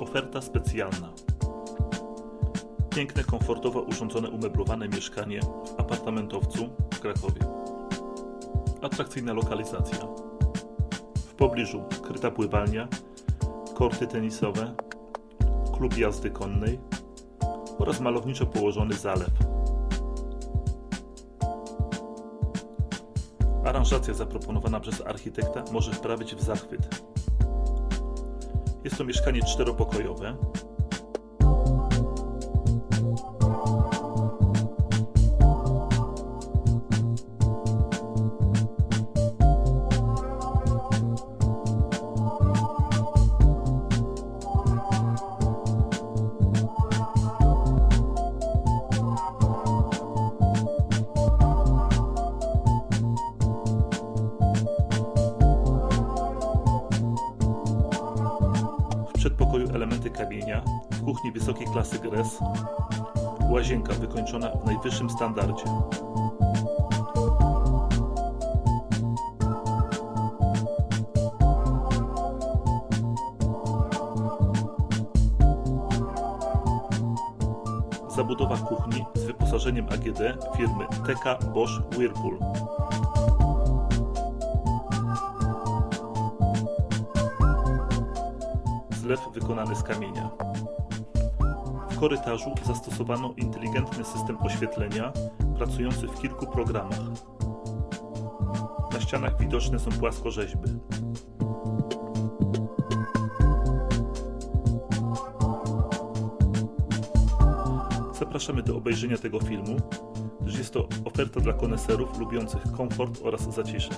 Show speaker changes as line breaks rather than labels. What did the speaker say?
Oferta specjalna. Piękne, komfortowo urządzone, umeblowane mieszkanie w apartamentowcu w Krakowie. Atrakcyjna lokalizacja. W pobliżu kryta pływalnia, korty tenisowe, klub jazdy konnej oraz malowniczo położony zalew. Aranżacja zaproponowana przez architekta może wprawić w zachwyt. Jest to mieszkanie czteropokojowe. Przedpokoju elementy kamienia, w kuchni wysokiej klasy gres, łazienka wykończona w najwyższym standardzie. Zabudowa kuchni z wyposażeniem AGD firmy TK Bosch Whirlpool. Zlew wykonany z kamienia. W korytarzu zastosowano inteligentny system oświetlenia pracujący w kilku programach. Na ścianach widoczne są płaskorzeźby. Zapraszamy do obejrzenia tego filmu, gdyż jest to oferta dla koneserów lubiących komfort oraz zacisze.